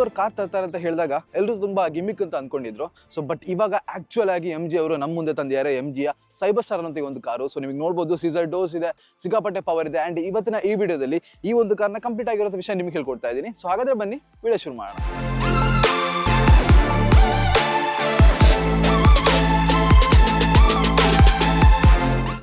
Door car ತರ್ತಾರೆ ಅಂತ ಹೇಳಿದಾಗ ಎಲ್ಲರೂ ತುಂಬಾ ಗಿಮಿಕ್ ಅಂತ ಅನ್ಕೊಂಡಿದ್ರು. ಸೊ ಬಟ್ ಇವಾಗ ಆಕ್ಚುಲ್ ಆಗಿ ಎಂ ಜಿ ಅವರು ನಮ್ಮ ಮುಂದೆ ತಂದಿದ್ದಾರೆ. ಎಂ ಜಿಯ ಸೈಬರ್ ಸ್ಟಾರ್ ಅಂತ ಒಂದು ಕಾರು. ಸೊ ನಿಮಗೆ ನೋಡ್ಬೋದು ಸೀಸರ್ ಡೋಸ್ ಇದೆ, ಸಿಕ್ಕಾಪಟ್ಟೆ ಪವರ್ ಇದೆ. ಅಂಡ್ ಇವತ್ತಿನ ಈ ವಿಡಿಯೋದಲ್ಲಿ ಈ ಒಂದು ಕಾರ್ನ ಕಂಪ್ಲೀಟ್ ಆಗಿರೋ ವಿಷಯ ನಿಮ್ಗೆ ಹೇಳ್ಕೊಡ್ತಾ ಇದ್ದೀನಿ. ಸೊ ಹಾಗಾದ್ರೆ ಬನ್ನಿ ವಿಡಿಯೋ ಶುರು ಮಾಡೋಣ.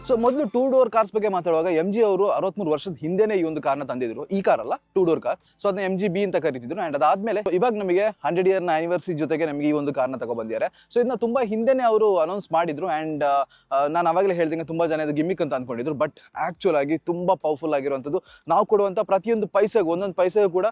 ಸೊ ಮೊದಲು ಟೂ ಡೋರ್ ಕಾರ್ಸ್ ಬಗ್ಗೆ ಮಾತಾಡುವಾಗ ಎಂ ಜಿ ಅವರು ಅರವತ್ಮೂರು ವರ್ಷದ ಹಿಂದೆನೇ ಈ ಒಂದು ಕಾರ್ನ ತಂದಿದ್ರು. ಈ ಕಾರ್ ಅಲ್ಲ ಟೂ ಡೋರ್ ಕಾರ್ ಸೊ ಅದನ್ನ ಎಂ ಜಿ ಬಿ ಅಂತ ಕರಿತಿದ್ರು. ಅಂಡ್ ಅದಾದ್ಮೇಲೆ ಇವಾಗ ನಮಗೆ ಹಂಡ್ರೆಡ್ ಇಯರ್ನ ಆನಿವರ್ಸರಿ ಜೊತೆಗೆ ನಮಗೆ ಈ ಒಂದು ಕಾರ್ನ ತಗೊಬಂದಿದ್ದಾರೆ. ಸೊ ಇದನ್ನ ತುಂಬಾ ಹಿಂದೆನೆ ಅವರು ಅನೌನ್ಸ್ ಮಾಡಿದ್ರು. ಅಂಡ್ ನಾನು ಅವಾಗಲೇ ಹೇಳ್ದಂಗೆ ತುಂಬಾ ಜನ ಇದು ಗಿಮಿಕ್ ಅಂತ ಅನ್ಕೊಂಡಿದ್ರು. ಬಟ್ ಆಕ್ಚುಲ್ ಆಗಿ ತುಂಬಾ ಪವರ್ಫುಲ್ ಆಗಿರುವಂತದ್ದು ನಾವು ಕೊಡುವಂತ ಪ್ರತಿಯೊಂದು ಪೈಸೆಗೂ, ಒಂದೊಂದು ಪೈಸೆಗೂ ಕೂಡ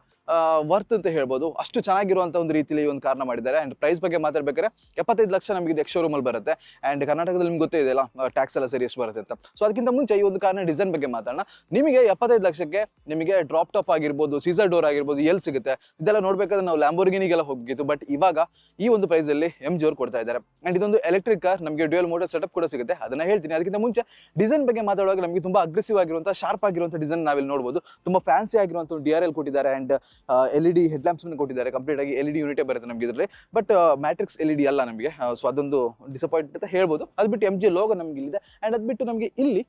ವರ್ತ್ ಅಂತ ಹೇಳ್ಬೋದು. ಅಷ್ಟು ಚೆನ್ನಾಗಿರುವಂತ ಒಂದು ರೀತಿಯಲ್ಲಿ ಈ ಒಂದು ಕಾರಣ ಮಾಡಿದ್ದಾರೆ. ಅಂಡ್ ಪ್ರೈಸ್ ಬಗ್ಗೆ ಮಾತಾಡ್ಬೇಕಾದ್ರೆ ಎಪ್ಪತ್ತೈದು ಲಕ್ಷ ನಮಗೆ ಇದು ಶೋರೂಮಲ್ಲಿ ಬರುತ್ತೆ. ಅಂಡ್ ಕರ್ನಾಟಕದಲ್ಲಿ ನಿಮ್ಗೆ ಗೊತ್ತೇ ಇದೆಯಲ್ಲ ಟ್ಯಾಕ್ಸ್ ಎಲ್ಲ ಸರಿ ಎಷ್ಟು ಬರುತ್ತೆ ಅಂತ. ಸೊ ಅದಕ್ಕಿಂತ ಮುಂಚೆ ಈ ಒಂದು ಕಾರಣ ಡಿಸೈನ್ ಬಗ್ಗೆ ಮಾತಾಡೋಣ. ನಿಮಗೆ ಎಪ್ಪತ್ತೈದು ಲಕ್ಷಕ್ಕೆ ನಿಮಗೆ ಡ್ರಾಪ್ ಟಾಪ್ ಆಗಿರ್ಬೋದು ಸೀಸರ್ ಡೋರ್ ಆಗಿರ್ಬೋದು ಎಲ್ಲಿ ಸಿಗುತ್ತೆ? ಇದೆಲ್ಲ ನೋಡಬೇಕಾದ್ರೆ ನಾವು ಲ್ಯಾಂಬೋರ್ಗಿನಿಗೆಲ್ಲ ಹೋಗಿತ್ತು ಬಟ್ ಇವಾಗ ಈ ಒಂದು ಪ್ರೈಸಲ್ಲಿ ಎಂ ಜಿ ಅವ್ರು ಕೊಡ್ತಾ ಇದ್ದಾರೆ. ಅಂಡ್ ಇದೊಂದು ಎಲೆಕ್ಟ್ರಿಕ್ ಕಾರ್ ನಮಗೆ ಡ್ಯೂಯಲ್ ಮೋಟರ್ ಸೆಟಪ್ ಕೂಡ ಸಿಗುತ್ತೆ. ಅದನ್ನ ಹೇಳ್ತೀನಿ. ಅದಕ್ಕಿಂತ ಮುಂಚೆ ಡಿಸೈನ್ ಬಗ್ಗೆ ಮಾತಾಡುವಾಗ ನಮಗೆ ತುಂಬಾ ಅಗ್ರೆಸಿವ್ ಆಗಿರುವಂಥ ಶಾರ್ಪ್ ಆಗಿರುವಂಥ ಡಿಸೈನ್ ನಾವಿಲ್ಲಿ ನೋಡಬಹುದು ತುಂಬಾ ಫ್ಯಾನ್ಸಿ ಆಗಿರುವಂಥ ಡಿ ಆರ್ ಎಲ್ ಕೊಟ್ಟಿದ್ದಾರೆ. And L E D head lamps ಕೊಟ್ಟಿದ್ದಾರೆ. ಕಂಪ್ಲೀಟ್ ಆಗಿ ಎಲ್ ಇ ಡಿ ಯೂನಿಟೇ ಬರುತ್ತೆ ನಮಗೆ ಇದರಲ್ಲಿ. But matrix L E D ಅಲ್ಲ ನಮಗೆ. ಸೊ ಅದೊಂದು ಡಿಸಪಾಯಿಂಟ್ ಅಂತ ಹೇಳ್ಬೋದು. ಅದು ಬಿಟ್ಟು ಎಂ ಜಿ ಲೋಗೋ ನಮಗೆ ಇಲ್ಲಿದೆ. ಅಂಡ್ ಅದು ಬಿಟ್ಟು ನಮಗೆ ಇಲ್ಲಿ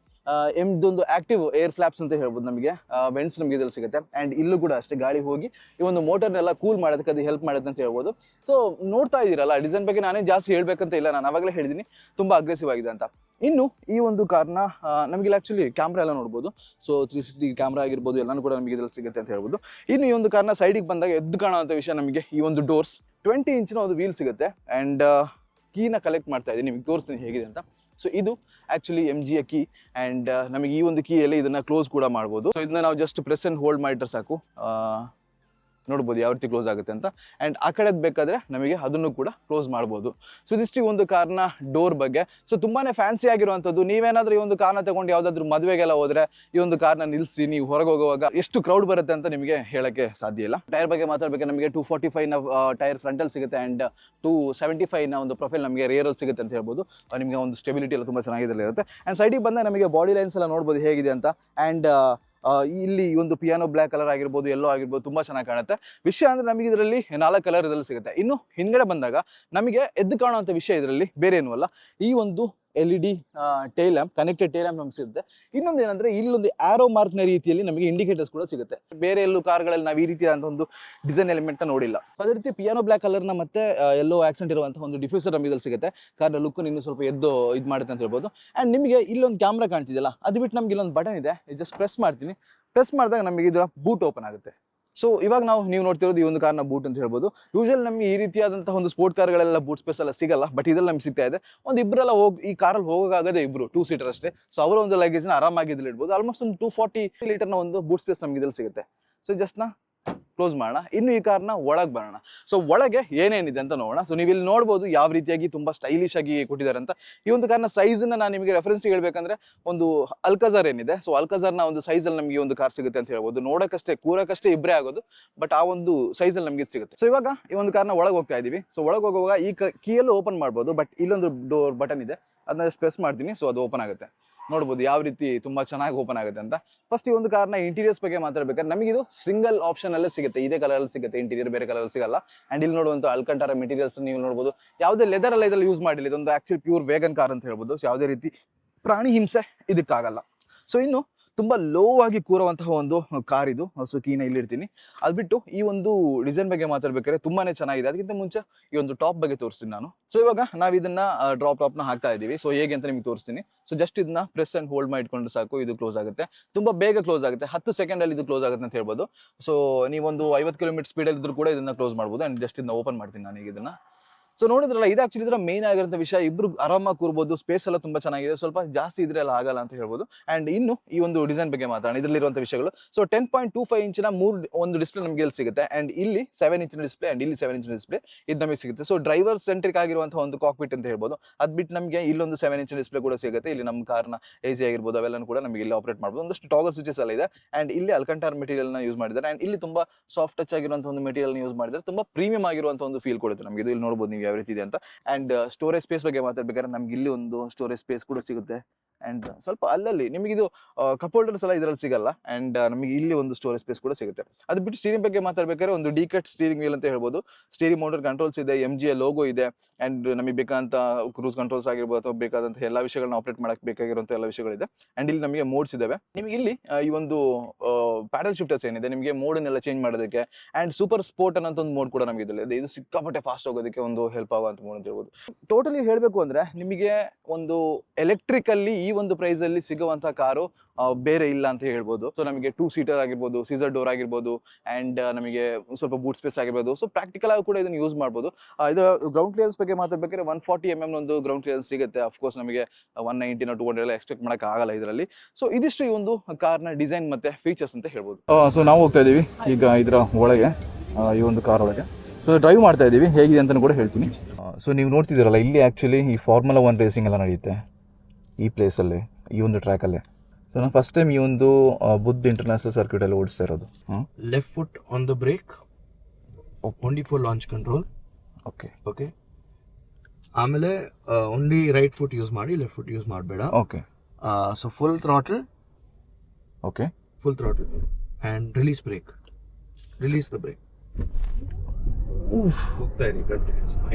ಎಮ್ದೊಂದು ಆಕ್ಟಿವ್ ಏರ್ ಫ್ಲಾಪ್ಸ್ ಅಂತ ಹೇಳ್ಬೋದು ನಮಗೆ. ವೆಂಟ್ಸ್ ನಮಗೆ ಇದ್ರಲ್ಲಿ ಸಿಗುತ್ತೆ. ಅಂಡ್ ಇಲ್ಲೂ ಕೂಡ ಅಷ್ಟೇ ಗಾಳಿ ಹೋಗಿ, ಈ ಒಂದು ಮೋಟರ್ನೆಲ್ಲ ಕೂಲ್ ಮಾಡೋದಕ್ಕೆ ಅದು ಹೆಲ್ಪ್ ಮಾಡುತ್ತೆ ಅಂತ ಹೇಳ್ಬೋದು. ಸೊ ನೋಡ್ತಾ ಇದ್ದೀರಲ್ಲ ಡಿಸೈನ್ ಬಗ್ಗೆ ನಾನೇ ಜಾಸ್ತಿ ಹೇಳಬೇಕಂತ ಇಲ್ಲ. ನಾನು ಅವಾಗಲೇ ಹೇಳಿದ್ದೀನಿ ತುಂಬಾ ಅಗ್ರೆಸಿವ್ ಆಗಿದೆ ಅಂತ. ಇನ್ನು ಈ ಒಂದು ಕಾರ್ನ ನಮಗೆ ಆ್ಯಕ್ಚುಲಿ ಕ್ಯಾಮ್ರಾ ಎಲ್ಲ ನೋಡ್ಬೋದು. ಸೊ ತ್ರೀ ಸಿಕ್ಸ್ಟಿ ಕ್ಯಾಮ್ರಾ ಆಗಿರ್ಬೋದು, ಎಲ್ಲನೂ ಕೂಡ ನಮಗೆ ಇದ್ರಲ್ಲಿ ಸಿಗುತ್ತೆ ಅಂತ ಹೇಳ್ಬೋದು. ಇನ್ನು ಈ ಒಂದು ಕಾರ್ನ ಸೈಡಿಗೆ ಬಂದಾಗ ಎದ್ದು ಕಾಣುವಂಥ ವಿಷಯ ನಮಗೆ ಈ ಒಂದು ಡೋರ್ಸ್ ಟ್ವೆಂಟಿ ಇಂಚಿನ ಒಂದು ವೀಲ್ ಸಿಗುತ್ತೆ. ಅಂಡ್ ಕೀನ ಕಲೆಕ್ಟ್ ಮಾಡ್ತಾ ಇದ್ದೀನಿ. ನಿಮಗೆ ತೋರಿಸ್ತೀನಿ ಹೇಗಿದೆ ಅಂತ. ಸೊ ಇದು ಆ್ಯಕ್ಚುಲಿ ಎಂ ಜಿಯ ಕೀ ಆ್ಯಂಡ್ ನಮಗೆ ಈ ಒಂದು ಕೀಯಲ್ಲಿ ಇದನ್ನ ಕ್ಲೋಸ್ ಕೂಡ ಮಾಡ್ಬೋದು. ಸೊ ಇದನ್ನ ನಾವು ಜಸ್ಟ್ ಪ್ರೆಸ್ ಅಂಡ್ ಹೋಲ್ಡ್ ಮಾಡಿಟ್ರೆ ಸಾಕು. ನೋಡ್ಬೋದು ಯಾವ ರೀತಿ ಕ್ಲೋಸ್ ಆಗುತ್ತೆ ಅಂತ. ಆ್ಯಂಡ್ ಆ ಕಡೆದು ಬೇಕಾದರೆ ನಮಗೆ ಅದನ್ನು ಕೂಡ ಕ್ಲೋಸ್ ಮಾಡ್ಬೋದು. ಸೊ ಇದಿಷ್ಟು ಒಂದು ಕಾರ್ನ ಡೋರ್ ಬಗ್ಗೆ. ಸೊ ತುಂಬಾ ಫ್ಯಾನ್ಸಿ ಆಗಿರುವಂಥದ್ದು. ನೀವೇನಾದರೂ ಈ ಒಂದು ಕಾರ್ನ ತಗೊಂಡು ಯಾವುದಾದ್ರೂ ಮದುವೆಗೆಲ್ಲ ಹೋದರೆ ಈ ಒಂದು ಕಾರ್ನ ನಿಲ್ಲಿಸಿ ನೀವು ಹೊರಗೆ ಹೋಗುವಾಗ ಎಷ್ಟು ಕ್ರೌಡ್ ಬರುತ್ತೆ ಅಂತ ನಿಮಗೆ ಹೇಳೋಕ್ಕೆ ಸಾಧ್ಯ ಇಲ್ಲ. ಟೈರ್ ಬಗ್ಗೆ ಮಾತಾಡಬೇಕು ನಮಗೆ ಟೂ ಫಾರ್ಟಿ ಫೈವ್ನ ಟೈರ್ ಫ್ರಂಟಲ್ ಸಿಗುತ್ತೆ ಆ್ಯಂಡ್ ಟೂ ಸೆವೆಂಟಿ ಫೈವ್ನ ಒಂದು ಪ್ರೊಫೈಲ್ ನಮಗೆ ರೇರಲ್ಲಿ ಸಿಗುತ್ತೆ ಅಂತ ಹೇಳ್ಬೋದು. ನಿಮಗೆ ಒಂದು ಸ್ಟೆಬಿಲಿಟಿ ಎಲ್ಲ ತುಂಬ ಚೆನ್ನಾಗಿದೆ ಇರುತ್ತೆ. ಆ್ಯಂಡ್ ಸೈಡಿಗೆ ಬಂದಾಗ ನಮಗೆ ಬಾಡಿ ಲೈನ್ಸ್ ಎಲ್ಲ ನೋಡ್ಬೋದು ಹೇಗಿದೆ ಅಂತ. ಅಂಡ್ ಇಲ್ಲಿ ಒಂದು ಪಿಯಾನೋ ಬ್ಲ್ಯಾಕ್ ಕಲರ್ ಆಗಿರ್ಬೋದು ಎಲ್ಲೋ ಆಗಿರ್ಬೋದು ತುಂಬಾ ಚೆನ್ನಾಗಿ ಕಾಣುತ್ತೆ. ವಿಷಯ ಅಂದ್ರೆ ನಮಗೆ ಇದರಲ್ಲಿ ನಾಲ್ಕು ಕಲರ್ ಇದರಲ್ಲಿ ಸಿಗುತ್ತೆ. ಇನ್ನು ಹಿಂದ್ಗಡೆ ಬಂದಾಗ ನಮಗೆ ಎದ್ದು ಕಾಣುವಂಥ ವಿಷಯ ಇದರಲ್ಲಿ ಬೇರೆ ಏನೂ ಅಲ್ಲ. ಈ ಒಂದು L E D tail lamp connected tail ನಮ್ಗೆ ಸಿಗುತ್ತೆ. ಇನ್ನೊಂದು ಏನಂದ್ರೆ, ಇಲ್ಲೊಂದು ಆರೋ ಮಾರ್ಕ್ನ ರೀತಿಯಲ್ಲಿ ನಮಗೆ ಇಂಡಿಕೇಟರ್ಸ್ ಕೂಡ ಸಿಗುತ್ತೆ. ಬೇರೆ ಎಲ್ಲೂ ಕಾರ್ಗಳಲ್ಲಿ ನಾವು ಈ ರೀತಿಯಾದ ಒಂದು ಡಿಸೈನ್ ಎಲಿಮೆಂಟ್ ನೋಡಿಲ್ಲ. ಅದೇ ರೀತಿ ಪಿಯಾನೋ ಬ್ಲ್ಯಾಕ್ ಕಲರ್ನ ಮತ್ತೆ ಎಲ್ಲೋ ಆಕ್ಸೆಂಟ್ ಇರುವಂತಹ ಒಂದು ಡಿಫ್ಯೂಸರ್ ನಮಗೆ ಇದ್ರಲ್ಲಿ ಸಿಗುತ್ತೆ. ಕಾರ್ನ ಲುಕ್ ಇನ್ನೂ ಸ್ವಲ್ಪ ಎದ್ದು ಇದು ಮಾಡುತ್ತೆ ಅಂತ ಹೇಳ್ಬೋದು. ಆ್ಯಂಡ್ ನಿಮಗೆ ಇಲ್ಲೊಂದು ಕ್ಯಾಮ್ರಾ ಕಾಣ್ತಿದೆಯಲ್ಲ, ಅದು ಬಿಟ್ಟು ನಮ್ಗೆ ಇಲ್ಲೊಂದು ಬಟನ್ ಇದೆ. ಜಸ್ಟ್ ಪ್ರೆಸ್ ಮಾಡ್ತೀನಿ. ಪ್ರೆಸ್ ಮಾಡಿದಾಗ ನಮಗೆ ಇದರ ಬೂಟ್ ಓಪನ್ ಆಗುತ್ತೆ. ಸೊ ಇವಾಗ ನಾವು ನೀವು ನೋಡ್ತಿರೋದು ಈ ಒಂದು ಕಾರ್ನ ಬೂಟ್ ಅಂತ ಹೇಳ್ಬೋದು. ಯೂಶಲ್ ನಮಗೆ ಈ ರೀತಿಯಾದಂತಹ ಒಂದು ಸ್ಪೋರ್ಟ್ ಕಾರ್ಗಳೆಲ್ಲ ಬೂಟ್ ಸ್ಪೇಸ್ ಎಲ್ಲ ಸಿಗಲ್ಲ ಬಟ್ ಇದ್ರಲ್ಲಿ ನಮ್ಗೆ ಸಿಗ್ತಾ ಇದೆ. ಒಂದು ಇಬ್ಬರೆಲ್ಲ ಹೋಗಿ, ಈ ಕಾರಲ್ಲಿ ಹೋಗೋಕ್ಕಾಗದೆ ಇಬ್ರು ಟೂ ಸೀಟರ್ ಅಷ್ಟೇ. ಸೊ ಅವರ ಒಂದು ಲಗೇಜ್ನ ಆರಾಮಾಗಿ ಇದ್ರಲ್ಲಿ ಇಡ್ಬೋದು. ಆಲ್ಮೋಸ್ಟ್ ಒಂದು ಟೂ ಫಾರ್ಟಿ ಲೀಟರ್ನ ಒಂದು ಬೂಟ್ ಸ್ಪೇಸ್ ನಮಗೆ ಇದ್ರಲ್ಲಿ ಸಿಗುತ್ತೆ. ಸೊ ಜಸ್ಟ್ನ ಕ್ಲೋಸ್ ಮಾಡೋಣ. ಇನ್ನು ಈ ಕಾರ್ನ ಒಳಗೆ ಬರೋಣ. ಸೊ ಒಳಗೆ ಏನೇನಿದೆ ಅಂತ ನೋಡೋಣ. ಸೊ ನೀವು ಇಲ್ಲಿ ನೋಡ್ಬೋದು ಯಾವ ರೀತಿಯಾಗಿ ತುಂಬ ಸ್ಟೈಲಿಶ್ ಆಗಿ ಕೊಟ್ಟಿದ್ದಾರೆ ಅಂತ. ಈ ಒಂದು ಕಾರ್ನ ಸೈಜ್ನ ನಾನು ನಿಮಗೆ ರೆಫರೆನ್ಸ್ ಹೇಳಬೇಕಂದ್ರೆ, ಒಂದು ಅಲ್ಕಜರ್ ಏನಿದೆ. ಸೊ ಅಲ್ಕಜಾರ್ನ ಒಂದು ಸೈಜಲ್ಲಿ ನಮಗೆ ಒಂದು ಕಾರ್ ಸಿಗುತ್ತೆ ಅಂತ ಹೇಳ್ಬೋದು. ನೋಡೋಕ್ಕಷ್ಟೇ, ಕೂರಕ್ಕಷ್ಟೇ ಇಬ್ಬರೇ ಆಗೋದು ಬಟ್ ಆ ಒಂದು ಸೈಜಲ್ಲಿ ನಮಗೆ ಸಿಗುತ್ತೆ. ಸೊ ಇವಾಗ ಈ ಒಂದು ಕಾರ್ನ ಒಳಗೆ ಹೋಗ್ತಾ ಇದೀವಿ. ಸೊ ಒಳಗೆ ಹೋಗುವಾಗ ಈ ಕೀಯಲ್ಲೂ ಓಪನ್ ಮಾಡ್ಬೋದು ಬಟ್ ಇಲ್ಲೊಂದು ಡೋರ್ ಬಟನ್ ಇದೆ. ಅದನ್ನ ಪ್ರೆಸ್ ಮಾಡ್ತೀನಿ. ಸೊ ಅದು ಓಪನ್ ಆಗುತ್ತೆ. ನೋಡ್ಬೋದು ಯಾವ ರೀತಿ ತುಂಬಾ ಚೆನ್ನಾಗಿ ಓಪನ್ ಆಗುತ್ತೆ ಅಂತ. ಫಸ್ಟ್ ಈ ಒಂದು ಕಾರ್ನ ಇಂಟೀರಿಯರ್ಸ್ ಬಗ್ಗೆ ಮಾತಾಡ್ಬೇಕಾದ್ರೆ ನಮಗೆ ಇದು ಸಿಂಗಲ್ ಆಪ್ಷನ್ ಅಲ್ಲೇ ಸಿಗುತ್ತೆ. ಇದೇ ಕಲರ್ ಅಲ್ಲಿ ಸಿಗುತ್ತೆ ಇಂಟೀರಿಯರ್ ಬೇರೆ ಕಲರ್ ಸಿಗಲ್ಲ. ಅಂಡ್ ಇಲ್ಲಿ ನೋಡುವಂತ ಅಲ್ಕಂಟಾರ ಮೆಟೀರಿಯಲ್ಸ್ ನೀವು ನೋಡಬಹುದು ಯಾವುದೇ ಲೆದರ್ ಅಲ್ಲ ಇದ್ರಲ್ಲಿ ಯೂಸ್ ಮಾಡಿಲ್ಲ. ಇದೊಂದು ಆಕ್ಚುಲಿ ಪ್ಯೂರ್ ವೇಗನ್ ಕಾರ್ ಅಂತ ಹೇಳ್ಬೋದು. ಯಾವುದೇ ರೀತಿ ಪ್ರಾಣಿ ಹಿಂಸೆ ಇದಕ್ಕಾಗಲ್ಲ. ಸೊ ಇನ್ನು ತುಂಬಾ ಲೋ ಆಗಿ ಕೂರುವಂತಹ ಒಂದು ಕಾರ್ ಇದು. ಸೊ ಕೀನ ಇಲ್ಲಿರ್ತೀನಿ. ಅದ್ ಬಿಟ್ಟು ಈ ಒಂದು ಡಿಸೈನ್ ಬಗ್ಗೆ ಮಾತಾಡ್ಬೇಕಾದ್ರೆ ತುಂಬಾನೇ ಚೆನ್ನಾಗಿದೆ. ಅದಕ್ಕಿಂತ ಮುಂಚೆ ಈ ಒಂದು ಟಾಪ್ ಬಗ್ಗೆ ತೋರಿಸ್ತೀನಿ ನಾನು. ಸೊ ಇವಾಗ ನಾವು ಇದನ್ನ ಡ್ರಾಪ್ನ ಹಾಕ್ತಾ ಇದೀವಿ ಸೊ ಹೇಗೆ ಅಂತ ನಿಮ್ಗೆ ತೋರಿಸ್ತೀನಿ. ಸೊ ಜಸ್ಟ್ ಇದನ್ನ ಪ್ರೆಸ್ ಅಂಡ್ ಹೋಲ್ಡ್ ಮಾಡಿಕೊಂಡು ಸಾಕು, ಇದು ಕ್ಲೋಸ್ ಆಗುತ್ತೆ. ತುಂಬಾ ಬೇಗ ಕ್ಲೋಸ್ ಆಗುತ್ತೆ. ಹತ್ತು ಸೆಕೆಂಡ್ ಅಲ್ಲಿ ಇದು ಕ್ಲೋಸ್ ಆಗುತ್ತೆ ಅಂತ ಹೇಳ್ಬೋದು. ಸೊ ನೀವೊಂದು ಐವತ್ತು ಕಿಲೋಮೀಟರ್ ಸ್ಪೀಡಲ್ಲಿ ಇದ್ರೂ ಕೂಡ ಇದನ್ನ ಕ್ಲೋಸ್ ಮಾಡ್ಬೋದು. ಅಂಡ್ ಜಸ್ಟ್ ಇದನ್ನ ಓಪನ್ ಮಾಡ್ತೀನಿ ನಾನು ಈಗ ಇದನ್ನ. ಸೊ ನೋಡಿದ್ರಲ್ಲ, ಇದು ಆಕ್ಚುಲಿ ಇದರ ಮೇನ್ ಆಗಿರೋ ವಿಷಯ. ಇಬ್ರು ಆರಾಮಾಗಿ ಕೂರ್ಬೋದು ಸ್ಪೇಸ್ ಎಲ್ಲ ತುಂಬಾ ಚೆನ್ನಾಗಿದೆ. ಸ್ವಲ್ಪ ಜಾಸ್ತಿ ಇದ್ರೆ ಎಲ್ಲ ಆಗಲ್ಲ ಅಂತ ಹೇಳ್ಬೋದು. ಅಂಡ್ ಇನ್ನು ಈ ಒಂದು ಡಿಸೈನ್ ಬಗ್ಗೆ ಮಾತಾಡೋಣ. ಇದರಲ್ಲಿರುವಂಥ ವಿಷಯಗಳು. So ten point two five ಇಂಚಿನ ಮೂರು ಒಂದು ಡಿಸ್ಪ್ಲೇ ನಮಗೆ ಇಲ್ಲಿ ಸಿಗುತ್ತೆ. ಅಂಡ್ ಇಲ್ಲಿ ಸೆವೆನ್ ಇಂಚಿನ ಡಿಸ್ಪ್ಲೇ ಅಂಡ್ ಇಲ್ಲಿ ಸೆವೆನ್ ಇಂಚಿನ ಡಿಸ್ಪ್ಲೇ ಇದು ನಮಗೆ ಸಿಗುತ್ತೆ. ಸೊ ಡ್ರೈವರ್ ಸೆಂಟ್ರಿಕ್ ಆಗಿರುವಂತಹ ಒಂದು ಕಾಕ್ಪಿಟ್ ಅಂತ ಹೇಳ್ಬೋದು. ಅದ್ ಬಿಟ್ಟು ನಮಗೆ ಇಲ್ಲೊಂದು ಸೆವೆನ್ ಇಂಚಿನ ಡಿಸ್ಪ್ಲೇ ಕೂಡ ಸಿಗುತ್ತೆ. ಇಲ್ಲಿ ನಮ್ಮ ಕಾರ್ನ ಏಸಿ ಆಗಿರ್ಬೋದು ಅವೆಲ್ಲ ಕೂಡ ನಮಗೆ ಇಲ್ಲಿ ಆಪರೇಟ್ ಮಾಡ್ಬೋದು. ಒಂದಷ್ಟು ಟಾಗರ್ ಸ್ವಿಚಸ್ ಎಲ್ಲ ಇದೆ. ಅಂಡ್ ಇಲ್ಲಿ ಅಲ್ಕಂಟಾರ್ ಮೆಟೀರಿಯಲ್ನ ಯೂಸ್ ಮಾಡಿದ್ದಾರೆ. ಅಂಡ್ ಇಲ್ಲಿ ತುಂಬಾ ಸಾಫ್ಟ್ ಟಚ್ ಆಗಿರುವಂತಹ ಒಂದು ಮೆಟೀರಿಯಲ್ ಯೂಸ್ ಮಾಡಿದ್ದಾರೆ. ತುಂಬಾ ಪ್ರೀಮಿಯಂ ಆಗಿರುವಂತಹ ಒಂದು ಫೀಲ್ ಕೊಡುತ್ತೆ ನಮಗೆ. ಇದು ಇಲ್ಲಿ ನೋಡಬಹುದು ನೀವು ಯಾವ ರೀತಿ ಇದೆ ಅಂತ. ಅಂಡ್ ಸ್ಟೋರೇಜ್ ಸ್ಪೇಸ್ ಬಗ್ಗೆ ಮಾತಾಡ್ಬೇಕಾದ್ರೆ ನಮ್ಗೆ ಇಲ್ಲಿ ಒಂದು ಸ್ಟೋರೇಜ್ ಸ್ಪೇಸ್ ಕೂಡ ಸಿಗುತ್ತೆ. ಆ್ಯಂಡ್ ಸ್ವಲ್ಪ ಅಲ್ಲಲ್ಲಿ ನಿಮಗೆ ಇದು ಕಪ್ ಹೋಲ್ಡರ್ಸ್ ಎಲ್ಲ ಇದರಲ್ಲಿ ಸಿಗಲ್ಲ. ಆ್ಯಂಡ್ ನಮಗೆ ಇಲ್ಲಿ ಒಂದು ಸ್ಟೋರೇಜ್ ಸ್ಪೇಸ್ ಕೂಡ ಸಿಗುತ್ತೆ. ಅದು ಬಿಟ್ಟು ಸ್ಟೀರಿಂಗ್ ಬಗ್ಗೆ ಮಾತಾಡಬೇಕಾದ್ರೆ ಒಂದು ಡಿ ಕಟ್ ಸ್ಟೀರಿಂಗ್ ವೀಲ್ ಅಂತ ಹೇಳ್ಬೋದು. ಸ್ಟೀರಿಂಗ್ ಮೋಟರ್ ಕಂಟ್ರೋಲ್ಸ್ ಇದೆ ಎಂ ಜಿ ಲೋಗೋ ಇದೆ. ಆ್ಯಂಡ್ ನಮಗೆ ಬೇಕಾದಂಥ ಕ್ರೂಸ್ ಕಂಟ್ರೋಲ್ಸ್ ಆಗಿರ್ಬೋದು ಅಥವಾ ಬೇಕಾದಂಥ ಎಲ್ಲ ವಿಷಯಗಳನ್ನ ಆಪರೇಟ್ ಮಾಡಕ್ಕೆ ಬೇಕಾಗಿರುವಂಥ ಎಲ್ಲ ವಿಷಯಗಳಿದೆ. ಆ್ಯಂಡ್ ಇಲ್ಲಿ ನಮಗೆ ಮೋಡ್ಸ್ ಇದಾವೆ. ನಿಮಗೆ ಇಲ್ಲಿ ಈ ಒಂದು ಪ್ಯಾಡಲ್ ಶಿಫ್ಟರ್ಸ್ ಏನಿದೆ, ನಿಮಗೆ ಮೋಡನ್ನೆಲ್ಲ ಚೇಂಜ್ ಮಾಡೋದಕ್ಕೆ ಆ್ಯಂಡ್ ಸೂಪರ್ ಸ್ಪೋರ್ಟ್ ಅನ್ನೋ ಒಂದು ಮೋಡ್ ಕೂಡ ನಮಗೆ ಇದೆ. ಇದು ಸಿಕ್ಕಾಪಟ್ಟೆ ಫಾಸ್ಟ್ ಹೋಗೋದಕ್ಕೆ ಒಂದು ಹೆಲ್ಪ್ ಆಗುವಂಥ ಮೋಡ್ ಅಂತ ಹೇಳ್ಬೋದು. ಟೋಟಲಿ ಹೇಳಬೇಕು ಅಂದರೆ ನಿಮಗೆ ಒಂದು ಎಲೆಕ್ಟ್ರಿಕಲ್ಲಿ ಈ ಒಂದು ಪ್ರೈಸ್ ಅಲ್ಲಿ ಸಿಗುವಂಥ ಕಾರು ಬೇರೆ ಇಲ್ಲ ಅಂತ ಹೇಳ್ಬೋದು. ಸೊ ನಮಗೆ ಟೂ ಸೀಟರ್ ಆಗಿರ್ಬೋದು ಸೀಸರ್ ಡೋರ್ ಆಗಿರ್ಬೋದು ಅಂಡ್ ನಮಗೆ ಸ್ವಲ್ಪ ಬೂಟ್ ಸ್ಪೇಸ್ ಆಗಿರ್ಬೋದು. ಸೊ ಪ್ರಾಕ್ಟಿಕಲ್ ಆಗಿ ಕೂಡ ಇದನ್ನು ಯೂಸ್ ಮಾಡ್ಬೋದು. ಇದು ಗ್ರೌಂಡ್ ಕ್ಲಿಯರ್ಸ್ ಬಗ್ಗೆ ಮಾತಾಡ್ಬೇಕಾದ್ರೆ ಒನ್ ಫಾರ್ಟಿ ಎಂ ಎಂ ಒಂದು ಗ್ರೌಂಡ್ ಕ್ಲಿಯರ್ಸ್ ಸಿಗುತ್ತೆ. ಅಫ್ಕೋರ್ಸ್ ನಮಗೆ ಒನ್ ನೈಂಟಿನ ಟೂ ಹಂಡ್ರೆಡ್ ಎಲ್ಲ ಎಕ್ಸ್ಪೆಕ್ಟ್ ಮಾಡಕ್ ಆಗಲ್ಲ ಇದರಲ್ಲಿ. ಸೊ ಇದಿಷ್ಟು ಈ ಒಂದು ಕಾರ್ನ ಡಿಸೈನ್ ಮತ್ತೆ ಫೀಚರ್ಸ್ ಅಂತ ಹೇಳ್ಬೋದು. ಸೊ ನಾವು ಹೋಗ್ತಾ ಇದೀವಿ ಈಗ ಇದರ ಒಳಗೆ ಈ ಒಂದು ಕಾರ್ ಒಳಗೆ. ಸೊ ಡ್ರೈವ್ ಮಾಡ್ತಾ ಇದ್ದೀವಿ ಹೇಗಿದೆ ಅಂತ ಕೂಡ ಹೇಳ್ತೀನಿ. ಸೊ ನೀವು ನೋಡ್ತಿದ್ದೀರಲ್ಲ, ಇಲ್ಲಿ ಆ್ಯಕ್ಚುಲಿ ಈ ಫಾರ್ಮುಲಾ ಒನ್ ರೇಸಿಂಗ್ ಎಲ್ಲ ನಡೆಯುತ್ತೆ. ಈ ಪ್ಲೇಸಲ್ಲಿ ಈ ಒಂದು ಟ್ರ್ಯಾಕಲ್ಲಿ ಸೊ ನಾನು ಫಸ್ಟ್ ಟೈಮ್ ಈ ಒಂದು ಬುದ್ಧ ಇಂಟರ್ನ್ಯಾಷನಲ್ ಸರ್ಕ್ಯೂಟಲ್ಲಿ ಓಡಿಸ್ತಾ ಇರೋದು. Left foot on the brake only full launch control okay okay ಆಮೇಲೆ ಓನ್ಲಿ ರೈಟ್ ಫುಟ್ ಯೂಸ್ ಮಾಡಿ ಲೆಫ್ಟ್ ಫುಟ್ ಯೂಸ್ ಮಾಡಬೇಡ. Okay so full throttle okay full throttle and release brake release the brake ಹೋಗ್ತಾ ಇರಿ continuous ನಾ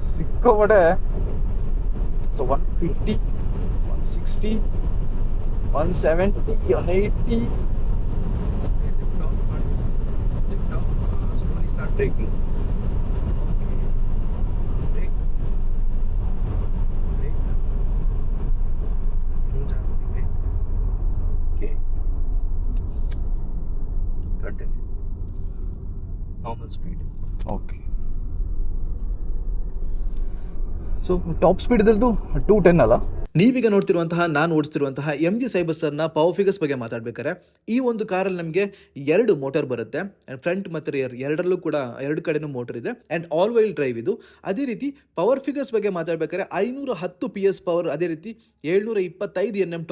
ಹೇಳ್ತೀನಿ ಸಿಕ್ಕಾಪಟ್ಟೆ so one fifty one sixty one seventy one eighty lift off ಮಾಡಿ lift off slowly start braking brake brake ಇನ್ನೂ ಜಾಸ್ತಿ brake okay continue normal speed okay so top speed ಇದ್ರದ್ದು two ten ಅಲ್ಲ. ನೀವೀಗ ನೋಡ್ತಿರುವಂತಹ, ನಾನು ಓಡಿಸ್ತಿರುವಂತಹ ಎಂ ಜಿ ಸೈಬಸ್ಸರ್ನ ಪವರ್ ಫಿಗರ್ಸ್ ಬಗ್ಗೆ ಮಾತಾಡ್ಬೇಕಾರೆ ಈ ಒಂದು ಕಾರಲ್ಲಿ ನಮಗೆ ಎರಡು ಮೋಟರ್ ಬರುತ್ತೆ. ಫ್ರಂಟ್ ಮತ್ತು ರಿಯರ್ ಎರಡರಲ್ಲೂ ಕೂಡ ಎರಡು ಕಡೆನೂ ಮೋಟರ್ ಇದೆ. ಆ್ಯಂಡ್ ಆಲ್ ವೈಲ್ ಡ್ರೈವ್ ಇದು. ಅದೇ ರೀತಿ ಪವರ್ ಫಿಗರ್ಸ್ ಬಗ್ಗೆ ಮಾತಾಡ್ಬೇಕಾದ್ರೆ ಐನೂರ ಹತ್ತು ಪಿ ಎಸ್ ಪವರ್ ಅದೇ ರೀತಿ ಏಳ್ನೂರ ಇಪ್ಪತ್ತೈದು ಎನ್ ಎಂ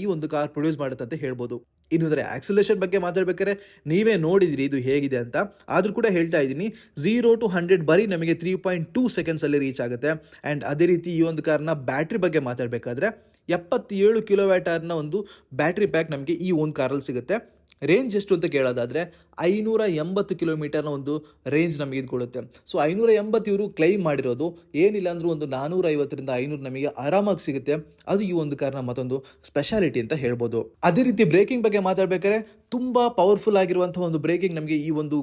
ಈ ಒಂದು ಕಾರ್ ಪ್ರೊಡ್ಯೂಸ್ ಮಾಡುತ್ತೆ ಅಂತ ಹೇಳ್ಬೋದು. ಇನ್ನು ಇದರ ಆಕ್ಸಲೇಷನ್ ಬಗ್ಗೆ ಮಾತಾಡ್ಬೇಕಾದ್ರೆ ನೀವೇ ನೋಡಿದಿರಿ ಇದು ಹೇಗಿದೆ ಅಂತ. ಆದರೂ ಕೂಡ ಹೇಳ್ತಾ ಇದ್ದೀನಿ ಝೀರೋ ಟು ಹಂಡ್ರೆಡ್ ಬರೀ ನಮಗೆ ತ್ರೀ ಪಾಯಿಂಟ್ ಟೂ ಸೆಕೆಂಡ್ಸಲ್ಲಿ ರೀಚ್ ಆಗುತ್ತೆ. ಆ್ಯಂಡ್ ಅದೇ ರೀತಿ ಈ ಒಂದು ಕಾರ್ನ ಬ್ಯಾಟ್ರಿ ಬಗ್ಗೆ ಮಾತಾಡಬೇಕಾದ್ರೆ, ಎಪ್ಪತ್ತೇಳು ಕಿಲೋವ್ಯಾಟರ್ನ ಒಂದು ಬ್ಯಾಟ್ರಿ ಪ್ಯಾಕ್ ನಮಗೆ ಈ ಒಂದು ಕಾರಲ್ಲಿ ಸಿಗುತ್ತೆ. ರೇಂಜ್ ಎಷ್ಟು ಅಂತ ಕೇಳೋದಾದರೆ ಐನೂರ ಎಂಬತ್ತು ಕಿಲೋಮೀಟರ್ನ ಒಂದು ರೇಂಜ್ ನಮಗೆ ಇದು ಕೊಡುತ್ತೆ ಸೊ ಐನೂರ ಎಂಬತ್ತು ಇವರು ಕ್ಲೈಮ್ ಮಾಡಿರೋದು ಏನಿಲ್ಲ ಅಂದರೂ ಒಂದು ನಾನೂರ ಐವತ್ತರಿಂದ ಐನೂರು ನಮಗೆ ಆರಾಮಾಗಿ ಸಿಗುತ್ತೆ. ಅದು ಈ ಒಂದು ಕಾರಣ ಮತ್ತೊಂದು ಸ್ಪೆಷಾಲಿಟಿ ಅಂತ ಹೇಳ್ಬೋದು. ಅದೇ ರೀತಿ ಬ್ರೇಕಿಂಗ್ ಬಗ್ಗೆ ಮಾತಾಡ್ಬೇಕಾದ್ರೆ ತುಂಬ ಪವರ್ಫುಲ್ ಆಗಿರುವಂತಹ ಒಂದು ಬ್ರೇಕಿಂಗ್ ನಮಗೆ ಈ ಒಂದು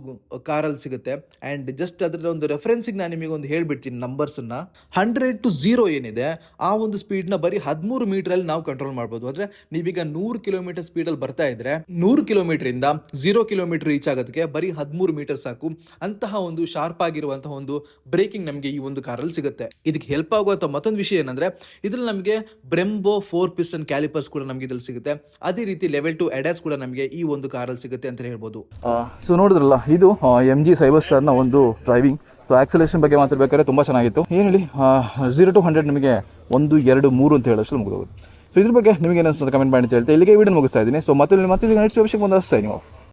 ಕಾರಲ್ಲಿ ಸಿಗುತ್ತೆ. ಆ್ಯಂಡ್ ಜಸ್ಟ್ ಅದರ ಒಂದು ರೆಫರೆನ್ಸಿಗೆ ನಾನು ನಿಮಗೆ ಒಂದು ಹೇಳ್ಬಿಡ್ತೀನಿ ನಂಬರ್ಸನ್ನು ಹಂಡ್ರೆಡ್ ಟು ಝೀರೋ ಏನಿದೆ, ಆ ಒಂದು ಸ್ಪೀಡ್ನ ಬರೀ ಹದಿಮೂರು ಮೀಟ್ರಲ್ಲಿ ನಾವು ಕಂಟ್ರೋಲ್ ಮಾಡ್ಬೋದು. ಅಂದರೆ ನೀವೀಗ ನೂರು ಕಿಲೋಮೀಟರ್ ಸ್ಪೀಡಲ್ಲಿ ಬರ್ತಾ ಇದ್ರೆ ನೂರು ಕಿಲೋಮೀಟರಿಂದ ಝೀರೋ ಕಿಲೋಮೀಟರ್ ರೀಚ್ ಆಗೋದಕ್ಕೆ ಬರೀ ಹದಿಮೂರು ಮೀಟರ್ ಸಾಕು. ಅಂತಹ ಒಂದು ಶಾರ್ಪ್ ಆಗಿರುವಂತಹ ಒಂದು ಬ್ರೇಕಿಂಗ್ ನಮಗೆ ಈ ಒಂದು ಕಾರಲ್ಲಿ ಸಿಗುತ್ತೆ. ಇದಕ್ಕೆ ಹೆಲ್ಪ್ ಆಗುವಂಥ ಮತ್ತೊಂದು ವಿಷಯ ಏನಂದ್ರೆ, ಇದ್ರಲ್ಲಿ ನಮಗೆ ಬ್ರೆಂಬೋ ಫೋರ್ ಪಿಸ್ಟನ್ ಕ್ಯಾಲಿಪರ್ಸ್ ಕೂಡ ನಮಗೆ ಇದ್ರಲ್ಲಿ ಸಿಗುತ್ತೆ. ಅದೇ ರೀತಿ ಲೆವೆಲ್ ಟು ಅಡ್ಯಾಸ್ ಕೂಡ ನಮಗೆ ಈ ಒಂದು ಕಾರಲ್ಲಿ ಸಿಗುತ್ತೆ ಅಂತ ಹೇಳ್ಬೋದು. ಸೊ ನೋಡಿದ್ರಲ್ಲ, ಇದು ಎಂ ಜಿ ಸೈಬರ್ ಸ್ಟಾರ್ನ ಒಂದು ಡ್ರೈವಿಂಗ್ ಸೊ ಆಕ್ಸಲೇಷನ್ ಬಗ್ಗೆ ಮಾತಾಡ್ಬೇಕಾದ್ರೆ ತುಂಬ ಚೆನ್ನಾಗಿತ್ತು. ಏನು ಹೇಳಿ ಝೀರೋ ಟು ಹಂಡ್ರೆಡ್ ನಿಮಗೆ ಒಂದು, ಎರಡು, ಮೂರು ಅಂತ ಹೇಳೋಷ್ಟು ಮುಗಿದೋಗುತ್ತೆ. ಸೊ ಇದ್ರ ಬಗ್ಗೆ ನಿಮಗೆ ಏನು ಕಮೆಂಟ್ ಮಾಡಿ ಅಂತ ಹೇಳ್ತಾ, ಇಲ್ಲಿಗೆ ವಿಡಿಯೋ ಮುಗಿಸ್ತಾ ಇದ್ದೀನಿ. ಸೊ ಮತ್ತೆ ಮತ್ತೆ ನೆಕ್ಸ್ಟ್ ವಿಷಯಕ್ಕೆ ಒಂದು ಅಷ್ಟೇ ನೀವು.